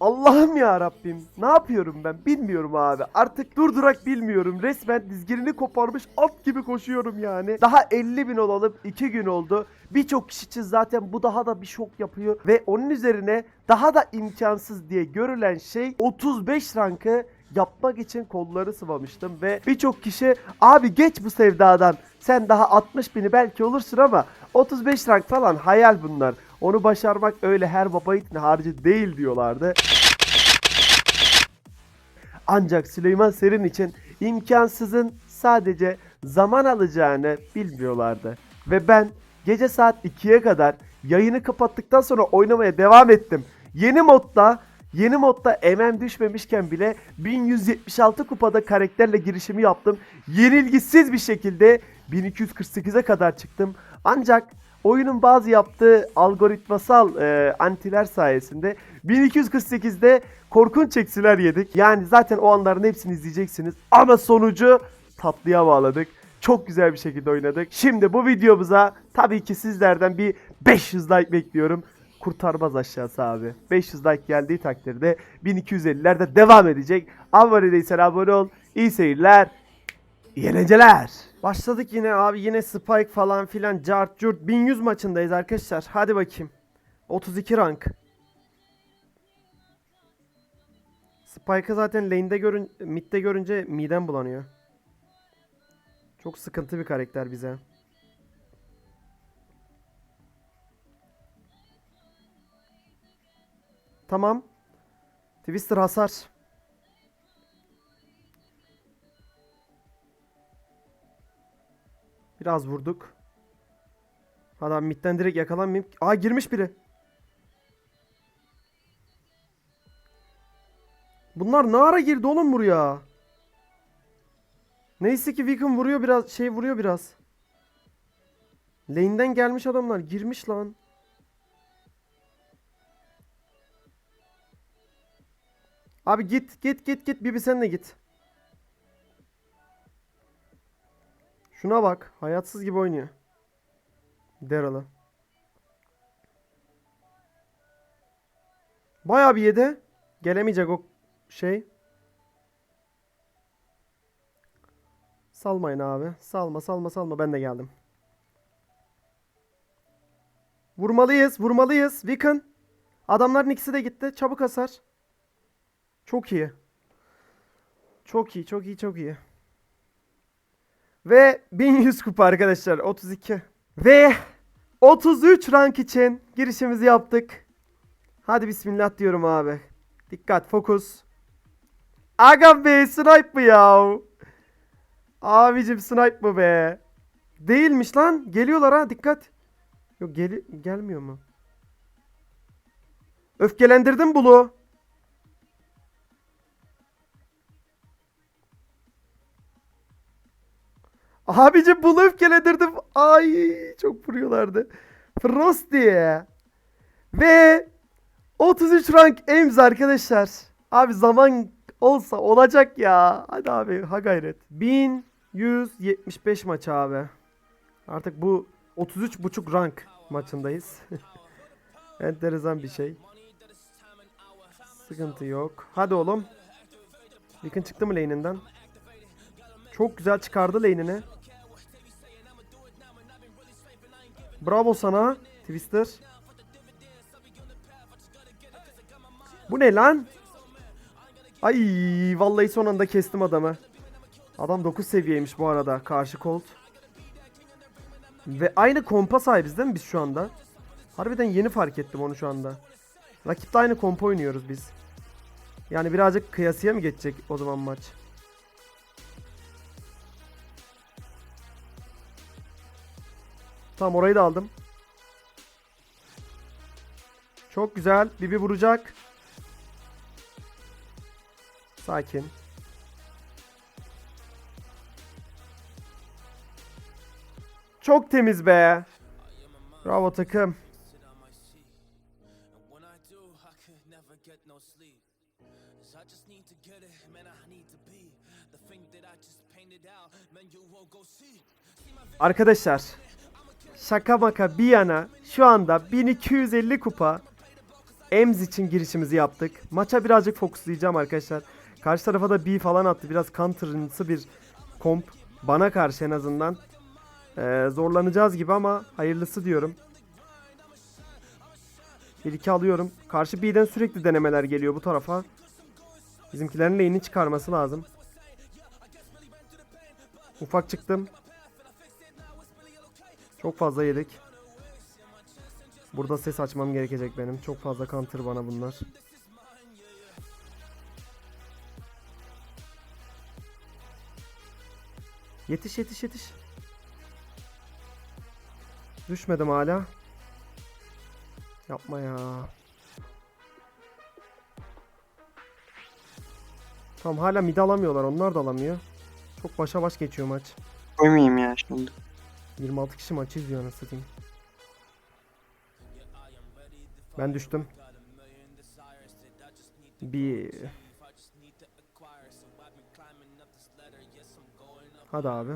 Allah'ım ya Rabbim. Ne yapıyorum ben bilmiyorum abi. Artık durdurak bilmiyorum. Resmen dizginini koparmış at gibi koşuyorum yani. Daha 50 bin olalım. 2 gün oldu. Birçok kişi için zaten bu daha da bir şok yapıyor. Ve onun üzerine daha da imkansız diye görülen şey 35 rankı yapmak için kolları sıvamıştım ve birçok kişi abi geç bu sevdadan sen daha 60 bini belki olursun ama 35 rank falan hayal bunlar. Onu başarmak öyle her baba yiğidin harcı değil diyorlardı. Ancak Süleyman Serin için imkansızın sadece zaman alacağını bilmiyorlardı. Ve ben gece saat 2'ye kadar yayını kapattıktan sonra oynamaya devam ettim. Yeni modda Yeni modda MM düşmemişken bile 1176 kupada karakterle girişimi yaptım. Yenilgisiz bir şekilde 1248'e kadar çıktım. Ancak oyunun bazı yaptığı algoritmasal e, antiler sayesinde 1248'de korkunç eksiler yedik. Yani zaten o anların hepsini izleyeceksiniz. Ama sonucu tatlıya bağladık. Çok güzel bir şekilde oynadık. Şimdi bu videomuza tabii ki sizlerden bir 500 like bekliyorum. Kurtarmaz aşağısı abi. 500 like geldiği takdirde 1250'lerde devam edecek. Abone değilsen abone ol. İyi seyirler. İyi eğlenceler. Başladık yine abi yine Spike falan filan cart curt 1100 maçındayız arkadaşlar. Hadi bakayım. 32 rank. Spike'ı zaten lane'de görün mid'de görünce midem bulanıyor. Çok sıkıntı bir karakter bize. Tamam. Twister hasar. Biraz vurduk. Abi midden direkt yakalanmayayım. Aa girmiş biri. Bunlar ne ara girdi oğlum buraya? Neyse ki Wiccan vuruyor biraz şey vuruyor biraz. Lane'den gelmiş adamlar girmiş lan. Abi git git git git Bibi sen de git. Şuna bak hayatsız gibi oynuyor. Daryl'ı. Bayağı bir yedi. Gelemeyecek o şey. Salmayın abi. Salma salma salma ben de geldim. Vurmalıyız vurmalıyız. Wiccan. Adamların ikisi de gitti. Çabuk hasar. Çok iyi. Çok iyi çok iyi çok iyi. Ve 1100 kupa arkadaşlar 32. Ve 33 rank için girişimizi yaptık. Hadi bismillah diyorum abi. Dikkat fokus. Aga be snipe mı ya? Abicim snipe mı be? Değilmiş lan. Geliyorlar ha dikkat. Yok geli gelmiyor mu? Öfkelendirdim Bulu. Abicim Bulu öfkelendirdim. Ay çok vuruyorlardı. Frosty. Ve 33 rank Ems arkadaşlar. Abi zaman olsa olacak ya. Hadi abi ha gayret. 1175 maç abi. Artık bu 33.5 rank maçındayız. Enteresan bir şey. Sıkıntı yok. Hadi oğlum. Yakın çıktı mı lane'inden? Çok güzel çıkardı lane'ini. Bravo sana Twister. Bu ne lan? Ay vallahi son anda kestim adamı. Adam 9 seviyeymiş bu arada karşı Colt. Ve aynı kompa sahibiz değil mi biz şu anda? Harbiden yeni fark ettim onu şu anda. Rakipte aynı kompa oynuyoruz biz. Yani birazcık kıyasıya mı geçecek o zaman maç? Tamam orayı da aldım. Çok güzel. Bibi vuracak. Sakin. Çok temiz be. Bravo takım. Arkadaşlar. Şaka maka bir yana şu anda 1250 kupa Ems için girişimizi yaptık. Maça birazcık fokuslayacağım arkadaşlar. Karşı tarafa da B falan attı. Biraz counter'ınsı bir komp. Bana karşı en azından. Ee, zorlanacağız gibi ama hayırlısı diyorum. 1-2 alıyorum. Karşı B'den sürekli denemeler geliyor bu tarafa. Bizimkilerin lane'i çıkarması lazım. Ufak çıktım. Çok fazla yedik. Burada ses açmam gerekecek benim. Çok fazla counter bana bunlar. Yetiş yetiş yetiş. Düşmedim hala. Yapma ya. Tamam hala mid alamıyorlar. Onlar da alamıyor. Çok başa baş geçiyor maç. Koymayayım ya şimdi. 26 kişi maçı izliyor anasını satayım. Ben düştüm. Bir... Hadi abi.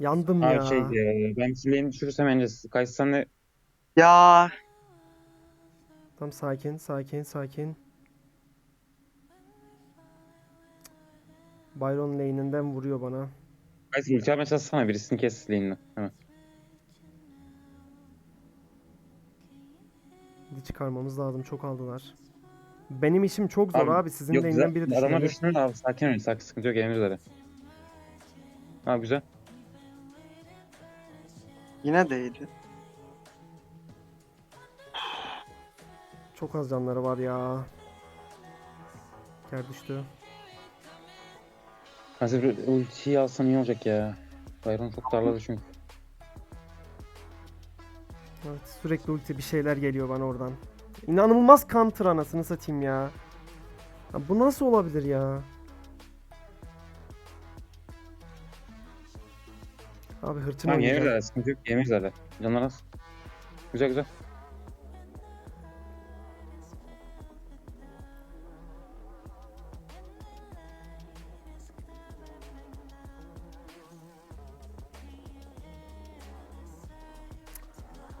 Yandım ya. Abi şey e, ben sileyim düşürürsem. Kays sen de Ya Tam sakin, sakin, sakin. Byron lane'inden vuruyor bana. Kays ulti yapmaya çalışsana birisini kes. Hemen. Hadi çıkarmamız lazım. Çok aldılar. Benim işim çok zor abi. Abi, Sizin Yok lane'den güzel. biri Adamlar düşüyor. düşünün abi sakin olun. Sakin sıkıntı yok yemin üzere. Ha güzel. yine değdi. Çok az canları var ya. Ker düştü. Bir ultiyi alsan iyi olacak ya. Byron çok darladı çünkü. Evet, sürekli ulti bir şeyler geliyor bana oradan. İnanılmaz counter anasını satayım ya. ya. Bu nasıl olabilir ya? Abi hırçın Tamam üzere sıkıntı yok yemin üzere. Canlar az. Güzel güzel.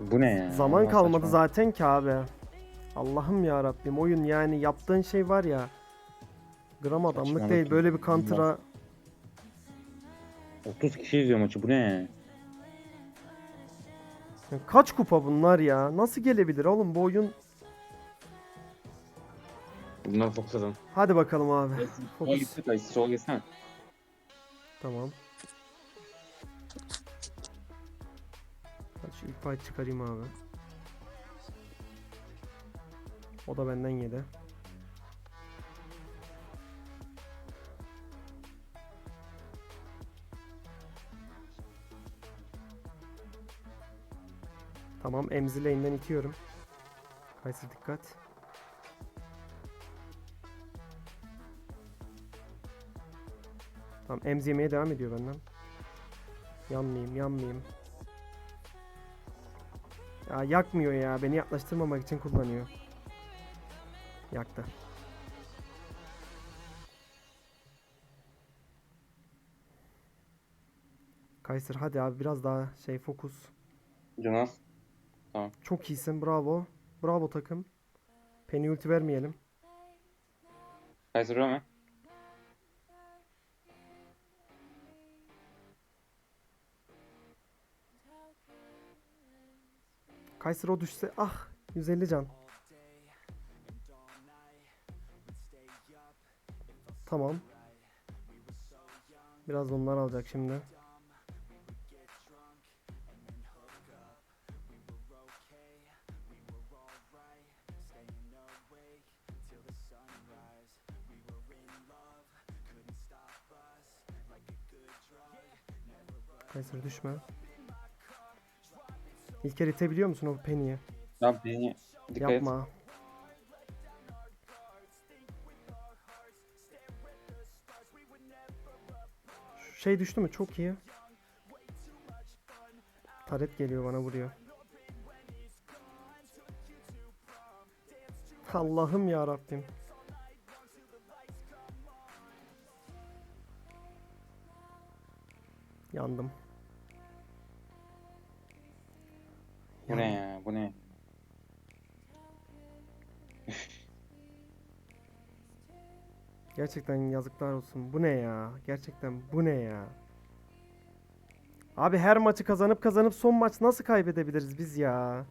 Bu ne ya? Zaman Allah kalmadı saçma. zaten ki abi. Allah'ım ya Rabbim oyun yani yaptığın şey var ya. Gram adamlık Saçmalık değil böyle bir counter'a 30 kişi izliyor maçı bu ne? Ya kaç kupa bunlar ya? Nasıl gelebilir oğlum bu oyun? Bunları fokusladım. Hadi bakalım abi. Sola Fokus. gitsene sola gitsene. Tamam. Hadi şu ilk fight çıkarayım abi. O da benden yedi. Tamam emzi lane'den itiyorum. Kaysı dikkat. Tamam emzi yemeye devam ediyor benden. Yanmayayım yanmayayım. Ya yakmıyor ya. Beni yaklaştırmamak için kullanıyor. Yaktı. Kayser hadi abi biraz daha şey fokus. Jonas. Çok iyisin bravo. Bravo takım. Penny ulti vermeyelim. Kays Rome. Kayser o düşse ah 150 can. Tamam. Biraz onlar alacak şimdi. Kayser düşme. İlker itebiliyor musun o Penny'e? Ya beni dikkat et. Yapma. Şey düştü mü? Çok iyi. Taret geliyor bana vuruyor. Allah'ım ya Rabbim. Yandım. Bu ne ya? Bu ne? Gerçekten yazıklar olsun. Bu ne ya? Gerçekten bu ne ya? Abi her maçı kazanıp kazanıp son maç nasıl kaybedebiliriz biz ya?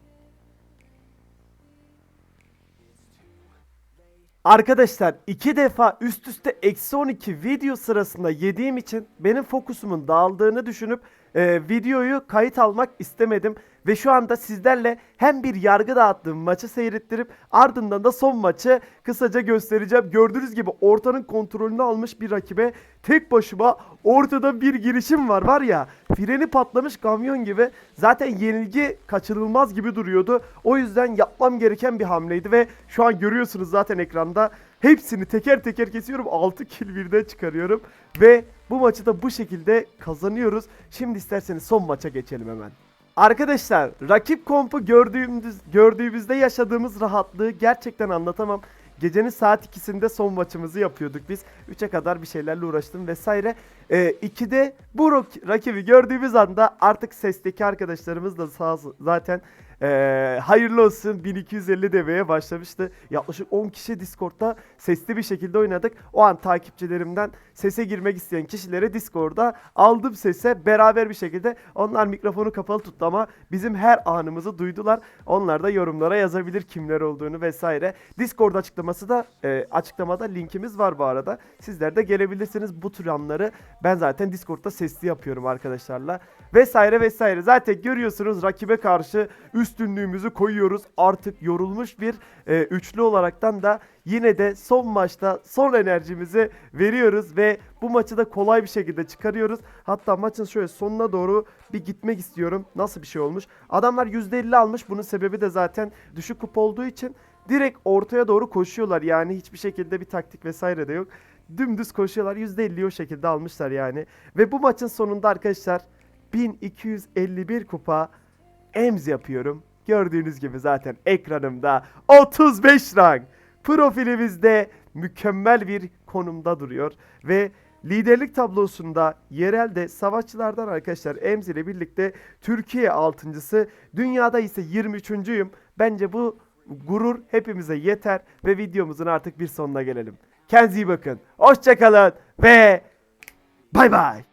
Arkadaşlar iki defa üst üste eksi 12 video sırasında yediğim için benim fokusumun dağıldığını düşünüp e, videoyu kayıt almak istemedim. Ve şu anda sizlerle hem bir yargı dağıttığım maçı seyrettirip ardından da son maçı kısaca göstereceğim. Gördüğünüz gibi ortanın kontrolünü almış bir rakibe tek başıma ortada bir girişim var var ya freni patlamış kamyon gibi zaten yenilgi kaçırılmaz gibi duruyordu. O yüzden yapmam gereken bir hamleydi ve şu an görüyorsunuz zaten ekranda hepsini teker teker kesiyorum 6 kill birden çıkarıyorum ve bu maçı da bu şekilde kazanıyoruz. Şimdi isterseniz son maça geçelim hemen. Arkadaşlar rakip kompu gördüğümüz, gördüğümüzde yaşadığımız rahatlığı gerçekten anlatamam. Gecenin saat 2'sinde son maçımızı yapıyorduk biz. 3'e kadar bir şeylerle uğraştım vesaire. Ee, 2'de bu rak- rakibi gördüğümüz anda artık sesteki arkadaşlarımız da sağ zaten ee, hayırlı olsun 1250 demeye başlamıştı. Yaklaşık 10 kişi Discord'da sesli bir şekilde oynadık. O an takipçilerimden sese girmek isteyen kişilere Discord'da aldım sese beraber bir şekilde. Onlar mikrofonu kapalı tuttu ama bizim her anımızı duydular. Onlar da yorumlara yazabilir kimler olduğunu vesaire. Discord açıklaması da e, açıklamada linkimiz var bu arada. Sizler de gelebilirsiniz bu tür anları. Ben zaten Discord'da sesli yapıyorum arkadaşlarla. Vesaire vesaire. Zaten görüyorsunuz rakibe karşı üstünlüğümüzü koyuyoruz. Artık yorulmuş bir e, üçlü olaraktan da yine de son maçta son enerjimizi veriyoruz ve bu maçı da kolay bir şekilde çıkarıyoruz. Hatta maçın şöyle sonuna doğru bir gitmek istiyorum. Nasıl bir şey olmuş? Adamlar %50 almış. Bunun sebebi de zaten düşük kupa olduğu için direkt ortaya doğru koşuyorlar. Yani hiçbir şekilde bir taktik vesaire de yok. Dümdüz koşuyorlar. %50'yi o şekilde almışlar yani. Ve bu maçın sonunda arkadaşlar 1251 kupa emz yapıyorum. Gördüğünüz gibi zaten ekranımda 35 rank. Profilimizde mükemmel bir konumda duruyor ve liderlik tablosunda yerelde savaşçılardan arkadaşlar Emz ile birlikte Türkiye 6.sı, dünyada ise 23.yüüm. Bence bu gurur hepimize yeter ve videomuzun artık bir sonuna gelelim. Kendinize iyi bakın. Hoşçakalın ve bay bay.